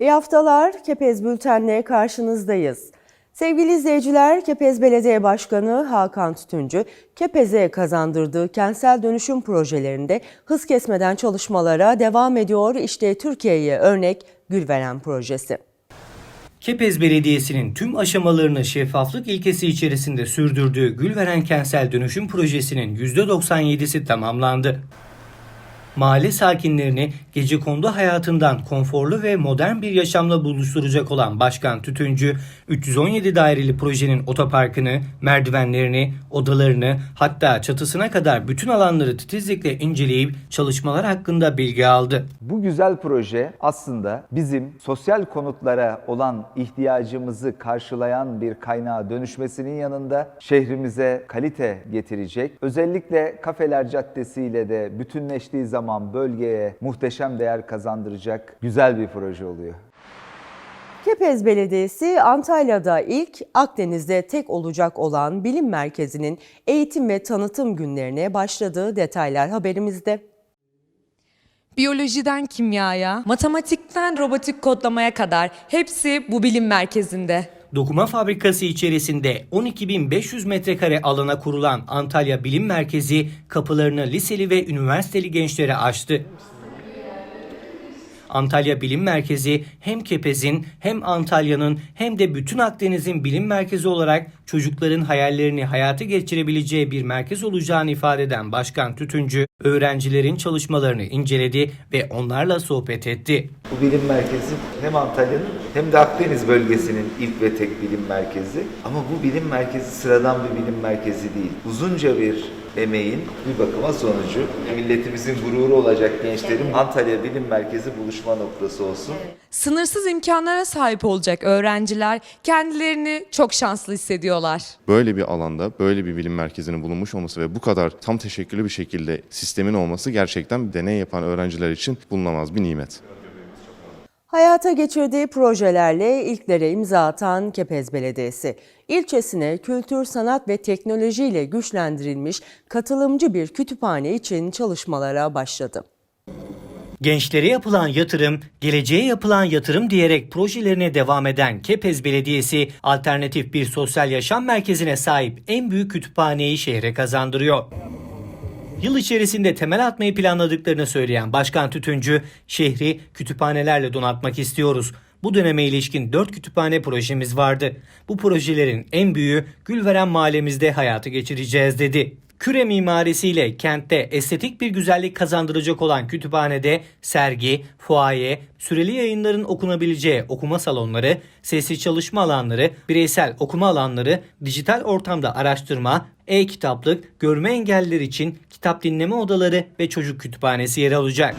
İyi haftalar. Kepez Bülten'le karşınızdayız. Sevgili izleyiciler, Kepez Belediye Başkanı Hakan Tütüncü, Kepez'e kazandırdığı kentsel dönüşüm projelerinde hız kesmeden çalışmalara devam ediyor. İşte Türkiye'ye örnek Gülveren projesi. Kepez Belediyesi'nin tüm aşamalarını şeffaflık ilkesi içerisinde sürdürdüğü Gülveren Kentsel Dönüşüm Projesi'nin %97'si tamamlandı. Mahalle sakinlerini gecekondu hayatından konforlu ve modern bir yaşamla buluşturacak olan Başkan Tütüncü, 317 daireli projenin otoparkını, merdivenlerini, odalarını hatta çatısına kadar bütün alanları titizlikle inceleyip çalışmalar hakkında bilgi aldı. Bu güzel proje aslında bizim sosyal konutlara olan ihtiyacımızı karşılayan bir kaynağa dönüşmesinin yanında şehrimize kalite getirecek. Özellikle Kafeler Caddesi ile de bütünleştiği zaman bölgeye muhteşem değer kazandıracak güzel bir proje oluyor. Kepez Belediyesi Antalya'da ilk Akdeniz'de tek olacak olan bilim merkezinin eğitim ve tanıtım günlerine başladığı detaylar haberimizde. Biyolojiden kimyaya, matematikten robotik kodlamaya kadar hepsi bu bilim merkezinde. Dokuma fabrikası içerisinde 12.500 metrekare alana kurulan Antalya Bilim Merkezi kapılarını liseli ve üniversiteli gençlere açtı. Antalya Bilim Merkezi hem Kepez'in hem Antalya'nın hem de bütün Akdeniz'in bilim merkezi olarak çocukların hayallerini hayata geçirebileceği bir merkez olacağını ifade eden Başkan Tütüncü, öğrencilerin çalışmalarını inceledi ve onlarla sohbet etti. Bu bilim merkezi hem Antalya'nın hem de Akdeniz bölgesinin ilk ve tek bilim merkezi. Ama bu bilim merkezi sıradan bir bilim merkezi değil. Uzunca bir emeğin bir bakıma sonucu. Milletimizin gururu olacak gençlerin Antalya Bilim Merkezi buluşma noktası olsun. Sınırsız imkanlara sahip olacak öğrenciler kendilerini çok şanslı hissediyorlar. böyle bir alanda böyle bir bilim merkezinin bulunmuş olması ve bu kadar tam teşekküllü bir şekilde sistemin olması gerçekten bir deney yapan öğrenciler için bulunamaz bir nimet. Hayata geçirdiği projelerle ilklere imza atan Kepez Belediyesi, ilçesine kültür, sanat ve teknoloji ile güçlendirilmiş katılımcı bir kütüphane için çalışmalara başladı. Gençlere yapılan yatırım, geleceğe yapılan yatırım diyerek projelerine devam eden Kepez Belediyesi, alternatif bir sosyal yaşam merkezine sahip en büyük kütüphaneyi şehre kazandırıyor. Yıl içerisinde temel atmayı planladıklarını söyleyen Başkan Tütüncü, şehri kütüphanelerle donatmak istiyoruz. Bu döneme ilişkin 4 kütüphane projemiz vardı. Bu projelerin en büyüğü Gülveren mahallemizde hayata geçireceğiz dedi. Küre mimarisiyle kentte estetik bir güzellik kazandıracak olan kütüphanede sergi, fuaye, süreli yayınların okunabileceği okuma salonları, sessiz çalışma alanları, bireysel okuma alanları, dijital ortamda araştırma, e-kitaplık, görme engelliler için kitap dinleme odaları ve çocuk kütüphanesi yer alacak.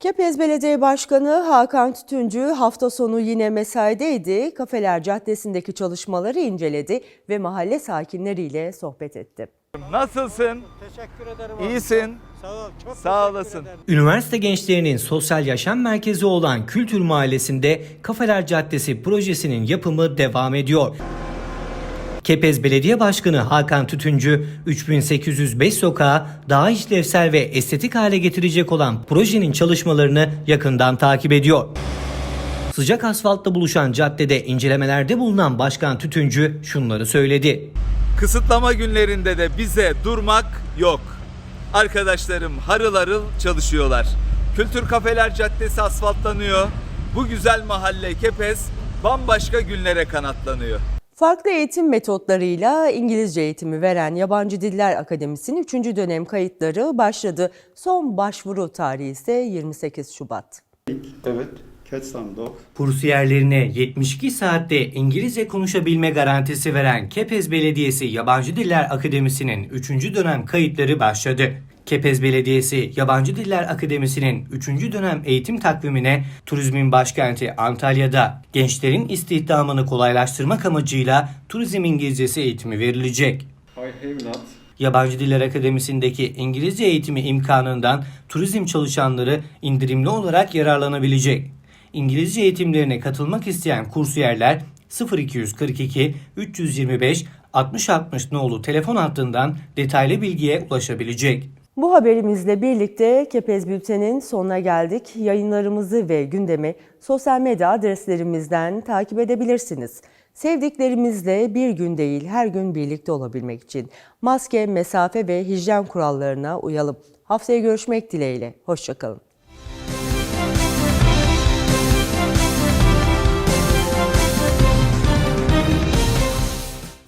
Kepez Belediye Başkanı Hakan Tütüncü hafta sonu yine mesaideydi. Kafeler Caddesi'ndeki çalışmaları inceledi ve mahalle sakinleriyle sohbet etti. Nasılsın? Teşekkür ederim. İyisin. Sağ ol. Çok Sağ olasın. ederim. Üniversite gençlerinin sosyal yaşam merkezi olan Kültür Mahallesi'nde Kafeler Caddesi projesinin yapımı devam ediyor. Kepez Belediye Başkanı Hakan Tütüncü, 3805 sokağı daha işlevsel ve estetik hale getirecek olan projenin çalışmalarını yakından takip ediyor. Sıcak asfaltla buluşan caddede incelemelerde bulunan Başkan Tütüncü şunları söyledi. Kısıtlama günlerinde de bize durmak yok. Arkadaşlarım harıl harıl çalışıyorlar. Kültür Kafeler Caddesi asfaltlanıyor. Bu güzel mahalle Kepez bambaşka günlere kanatlanıyor. Farklı eğitim metotlarıyla İngilizce eğitimi veren Yabancı Diller Akademisi'nin 3. dönem kayıtları başladı. Son başvuru tarihi ise 28 Şubat. Evet. Kursiyerlerine 72 saatte İngilizce konuşabilme garantisi veren Kepez Belediyesi Yabancı Diller Akademisi'nin 3. dönem kayıtları başladı. Kepez Belediyesi Yabancı Diller Akademisi'nin 3. dönem eğitim takvimine turizmin başkenti Antalya'da gençlerin istihdamını kolaylaştırmak amacıyla turizm İngilizcesi eğitimi verilecek. Yabancı Diller Akademisi'ndeki İngilizce eğitimi imkanından turizm çalışanları indirimli olarak yararlanabilecek. İngilizce eğitimlerine katılmak isteyen kursiyerler 0242 325 6060 nolu telefon hattından detaylı bilgiye ulaşabilecek. Bu haberimizle birlikte Kepez Bülten'in sonuna geldik. Yayınlarımızı ve gündemi sosyal medya adreslerimizden takip edebilirsiniz. Sevdiklerimizle bir gün değil her gün birlikte olabilmek için maske, mesafe ve hijyen kurallarına uyalım. Haftaya görüşmek dileğiyle. Hoşçakalın.